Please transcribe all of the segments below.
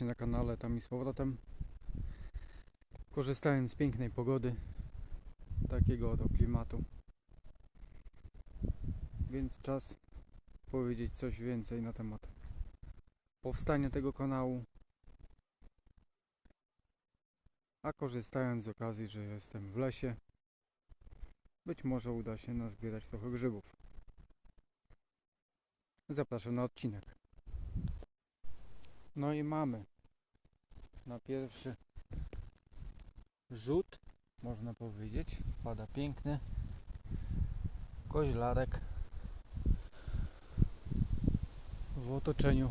Na kanale tam i z powrotem. Korzystając z pięknej pogody, takiego oto klimatu. Więc czas powiedzieć coś więcej na temat powstania tego kanału. A korzystając z okazji, że jestem w lesie, być może uda się nazbierać trochę grzybów. Zapraszam na odcinek. No i mamy na pierwszy rzut, można powiedzieć, pada piękny koźlarek w otoczeniu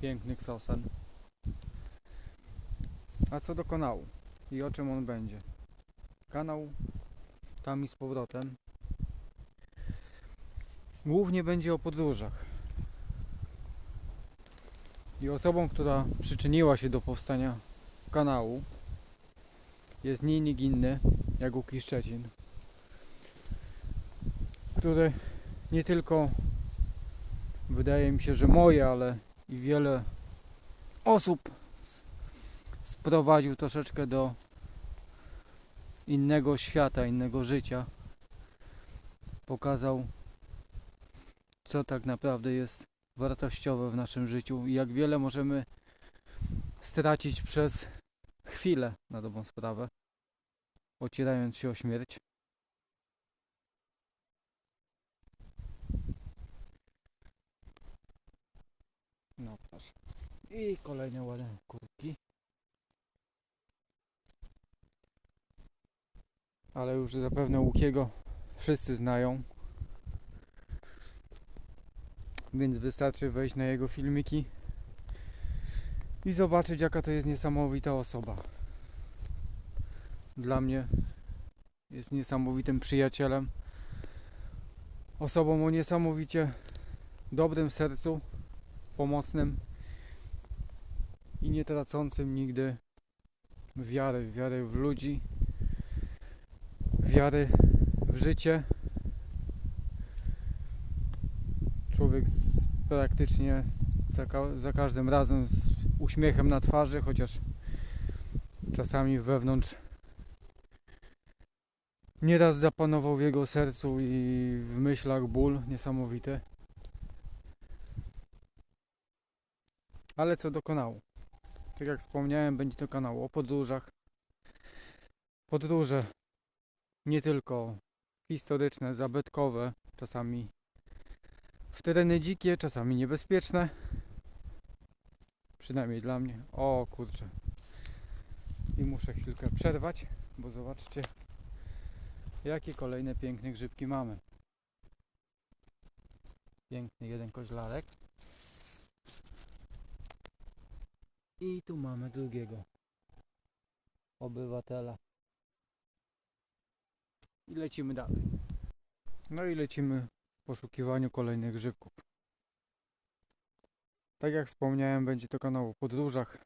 pięknych sosen. A co do kanału i o czym on będzie? Kanał tam i z powrotem głównie będzie o podróżach. I osobą, która przyczyniła się do powstania kanału jest nie nikt inny jak Łuki Szczecin, który nie tylko wydaje mi się, że moje, ale i wiele osób sprowadził troszeczkę do innego świata, innego życia. Pokazał, co tak naprawdę jest wartościowe w naszym życiu i jak wiele możemy stracić przez chwilę na dobrą sprawę, ocierając się o śmierć. No proszę. I kolejne ładne kurtki. Ale już zapewne Łukiego wszyscy znają. Więc wystarczy wejść na jego filmiki i zobaczyć jaka to jest niesamowita osoba. Dla mnie jest niesamowitym przyjacielem. Osobą o niesamowicie dobrym sercu, pomocnym i nie tracącym nigdy wiary, wiary w ludzi, wiary w życie. Człowiek z, praktycznie za, za każdym razem z uśmiechem na twarzy, chociaż czasami wewnątrz nieraz zapanował w jego sercu i w myślach ból niesamowity. Ale co do kanału. Tak jak wspomniałem, będzie to kanał o podróżach. Podróże nie tylko historyczne, zabytkowe, czasami w tereny dzikie, czasami niebezpieczne. Przynajmniej dla mnie. O kurczę. I muszę chwilkę przerwać, bo zobaczcie, jakie kolejne piękne grzybki mamy. Piękny jeden koźlarek. I tu mamy drugiego obywatela. I lecimy dalej. No i lecimy poszukiwaniu kolejnych grzybków. Tak jak wspomniałem, będzie to kanał o podróżach.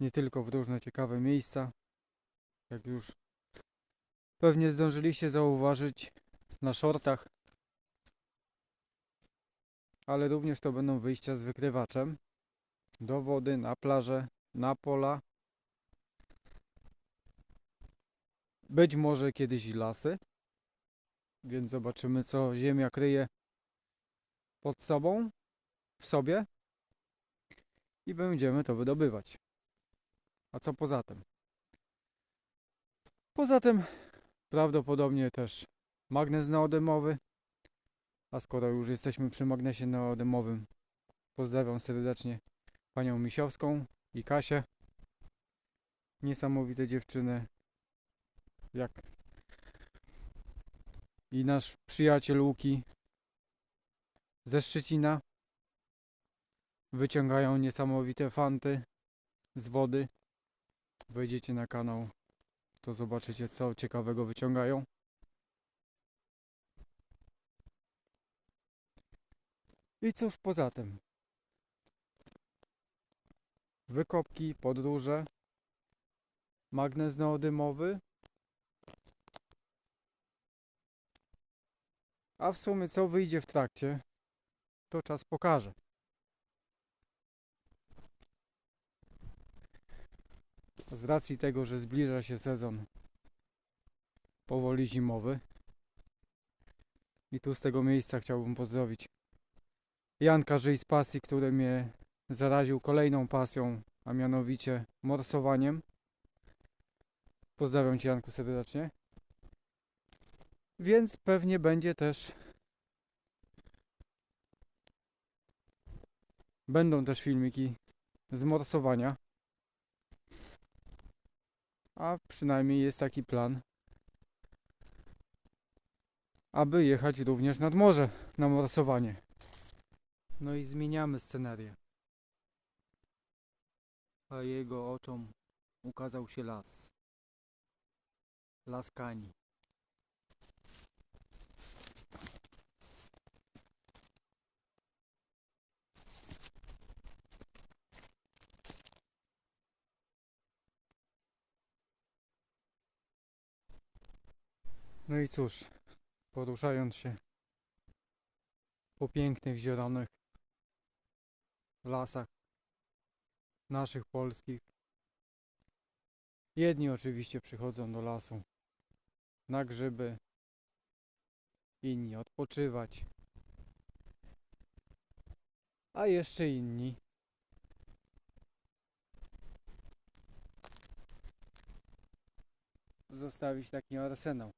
Nie tylko w różne ciekawe miejsca. Jak już pewnie zdążyliście zauważyć na shortach. Ale również to będą wyjścia z wykrywaczem do wody, na plażę, na pola. Być może kiedyś i lasy. Więc zobaczymy, co ziemia kryje pod sobą, w sobie i będziemy to wydobywać. A co poza tym? Poza tym prawdopodobnie też magnes neodymowy. A skoro już jesteśmy przy magnesie neodymowym, pozdrawiam serdecznie panią Misiowską i Kasię. Niesamowite dziewczyny. Jak i nasz przyjaciel Łuki ze Szczecina wyciągają niesamowite fanty z wody. Wejdziecie na kanał, to zobaczycie co ciekawego wyciągają. I cóż poza tym? Wykopki, podróże, magnes neodymowy. A w sumie co wyjdzie w trakcie, to czas pokaże. Z racji tego, że zbliża się sezon powoli zimowy. I tu z tego miejsca chciałbym pozdrowić Janka Żyj z pasji, który mnie zaraził kolejną pasją, a mianowicie morsowaniem. Pozdrawiam Cię Janku serdecznie. Więc pewnie będzie też będą też filmiki z morsowania. A przynajmniej jest taki plan, aby jechać również nad morze na morsowanie. No i zmieniamy scenerię. A jego oczom ukazał się las. Las Kani. No i cóż, poruszając się po pięknych, zielonych lasach naszych polskich. Jedni oczywiście przychodzą do lasu na grzyby, inni odpoczywać, a jeszcze inni zostawić taki arsenał.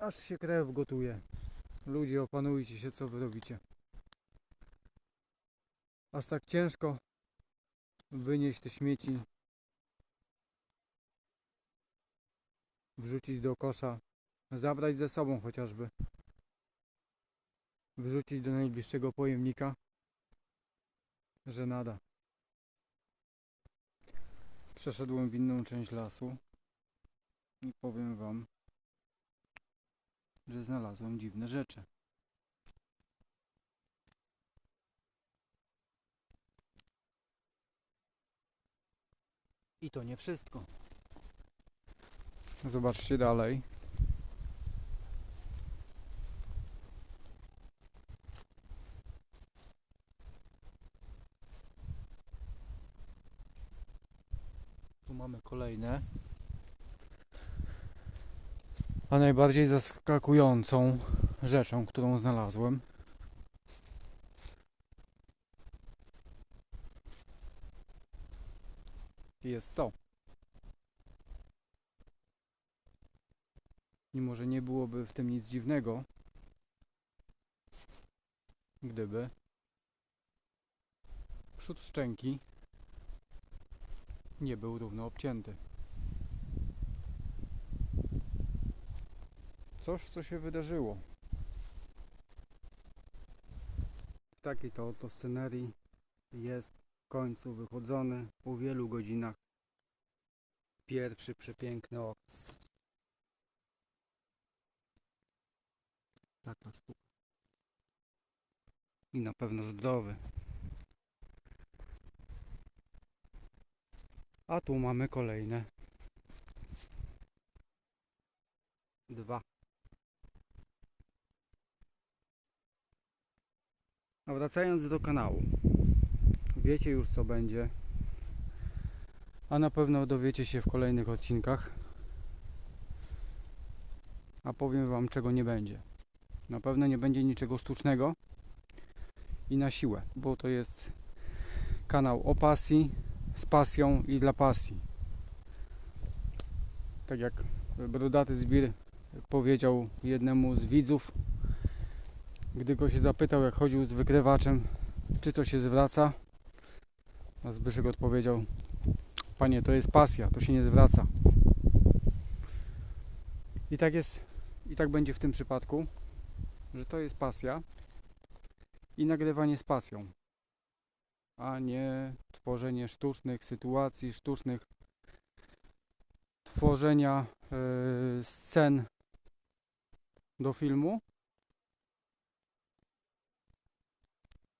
Aż się krew gotuje. Ludzie, opanujcie się, co wy robicie. Aż tak ciężko wynieść te śmieci, wrzucić do kosza, zabrać ze sobą chociażby, wrzucić do najbliższego pojemnika, że nada. Przeszedłem w inną część lasu i powiem wam, że znalazłem dziwne rzeczy. I to nie wszystko. Zobaczcie dalej. Tu mamy kolejne. A najbardziej zaskakującą rzeczą, którą znalazłem, jest to. Mimo, że nie byłoby w tym nic dziwnego, gdyby przód szczęki nie był równo obcięty. Coś, co się wydarzyło. W takiej to oto scenerii jest w końcu wychodzony po wielu godzinach pierwszy przepiękny okaz. Taka sztuka. I na pewno zdrowy. A tu mamy kolejne dwa. A wracając do kanału, wiecie już co będzie, a na pewno dowiecie się w kolejnych odcinkach. A powiem Wam, czego nie będzie. Na pewno nie będzie niczego sztucznego i na siłę, bo to jest kanał o pasji, z pasją i dla pasji. Tak jak Brodaty Zbir powiedział jednemu z widzów, gdy go się zapytał, jak chodził z wykrywaczem, czy to się zwraca, a Zbyszek odpowiedział, panie, to jest pasja, to się nie zwraca. I tak jest, i tak będzie w tym przypadku, że to jest pasja i nagrywanie z pasją, a nie tworzenie sztucznych sytuacji, sztucznych tworzenia yy, scen do filmu,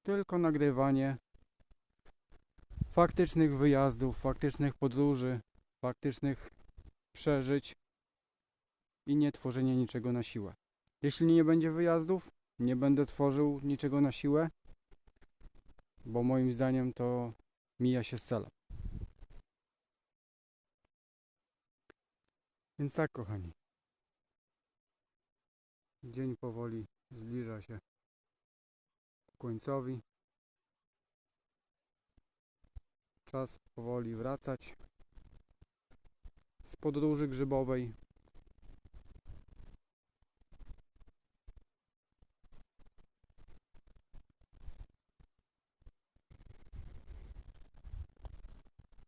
tylko nagrywanie faktycznych wyjazdów, faktycznych podróży, faktycznych przeżyć i nie tworzenie niczego na siłę. Jeśli nie będzie wyjazdów, nie będę tworzył niczego na siłę, bo moim zdaniem to mija się z celem. Więc tak, kochani. Dzień powoli zbliża się końcowi. Czas powoli wracać z podróży grzybowej.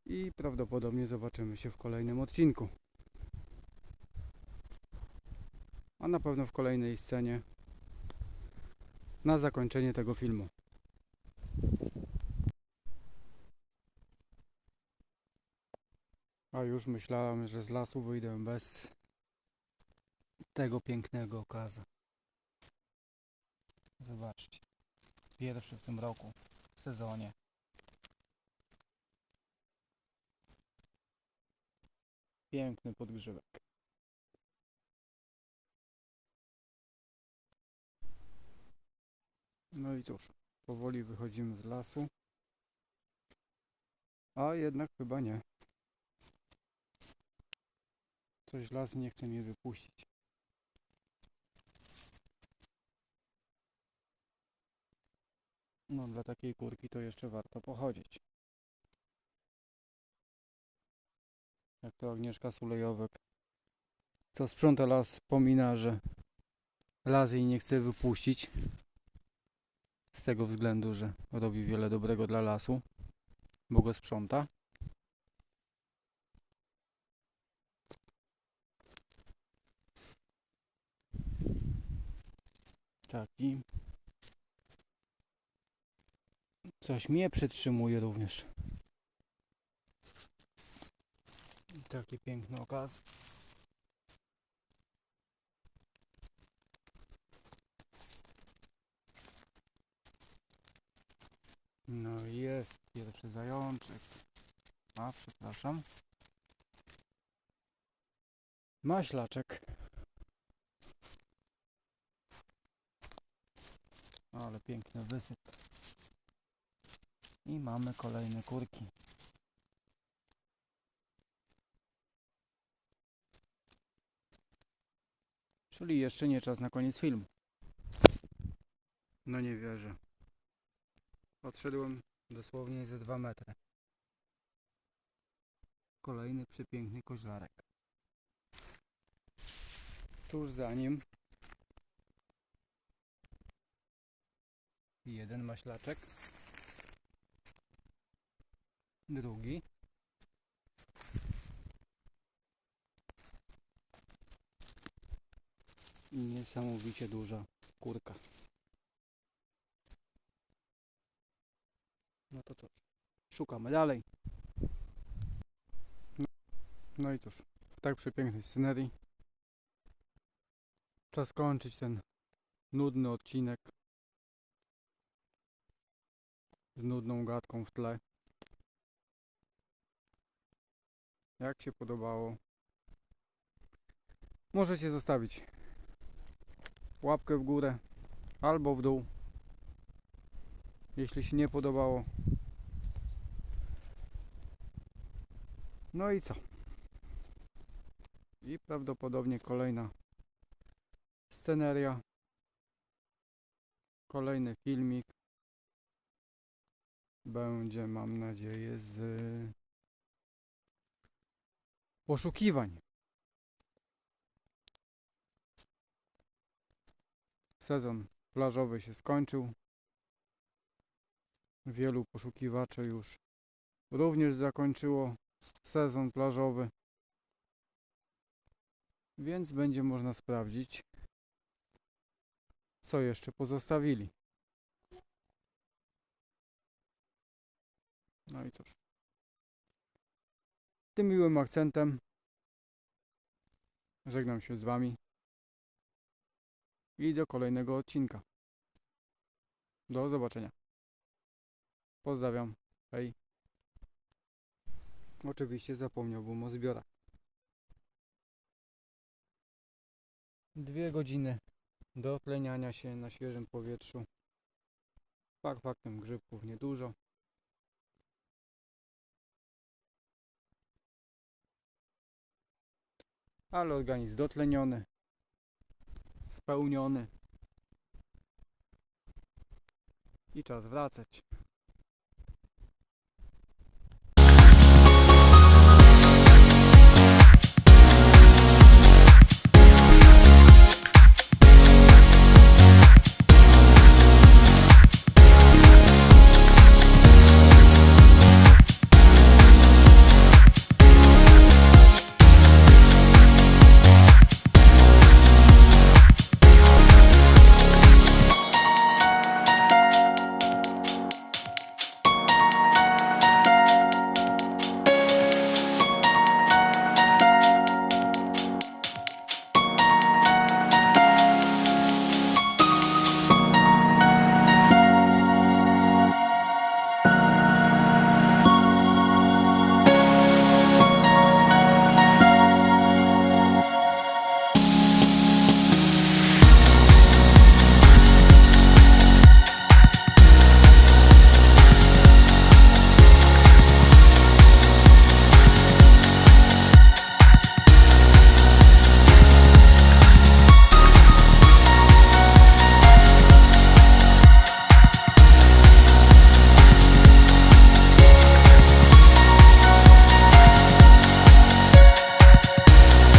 I prawdopodobnie zobaczymy się w kolejnym odcinku. A na pewno w kolejnej scenie na zakończenie tego filmu. A już myślałem, że z lasu wyjdę bez tego pięknego okaza. Zobaczcie. Pierwszy w tym roku w sezonie. Piękny podgrzewek. No i cóż, powoli wychodzimy z lasu. A jednak chyba nie. Coś las nie chce mnie wypuścić. No dla takiej kurki to jeszcze warto pochodzić. Jak to Agnieszka Sulejowek, co sprząta las, pomina, że las jej nie chce wypuścić. Z tego względu, że robi wiele dobrego dla lasu, bo go sprząta. Taki. Coś mnie przytrzymuje również. Taki piękny okaz. No jest pierwszy zajączek. A, przepraszam. Maślaczek. Ale piękny wysyp. I mamy kolejne kurki. Czyli jeszcze nie czas na koniec filmu. No nie wierzę. Odszedłem dosłownie ze 2 metry. Kolejny przepiękny koźlarek. Tuż za nim jeden maślaczek. Drugi. I niesamowicie duża kurka. No to cóż, szukamy dalej. No, no i cóż, w tak przepięknej scenerii czas kończyć ten nudny odcinek z nudną gadką w tle. Jak się podobało, możecie zostawić łapkę w górę albo w dół. Jeśli się nie podobało. No i co? I prawdopodobnie kolejna sceneria. Kolejny filmik. Będzie, mam nadzieję, z poszukiwań. Sezon plażowy się skończył. Wielu poszukiwaczy już również zakończyło sezon plażowy. Więc będzie można sprawdzić, co jeszcze pozostawili. No i cóż. Tym miłym akcentem żegnam się z Wami i do kolejnego odcinka. Do zobaczenia. Pozdrawiam. Hej. Oczywiście zapomniałbym o zbiorach. Dwie godziny do tleniania się na świeżym powietrzu. Fakt faktem grzybków niedużo. Ale organizm dotleniony, spełniony i czas wracać.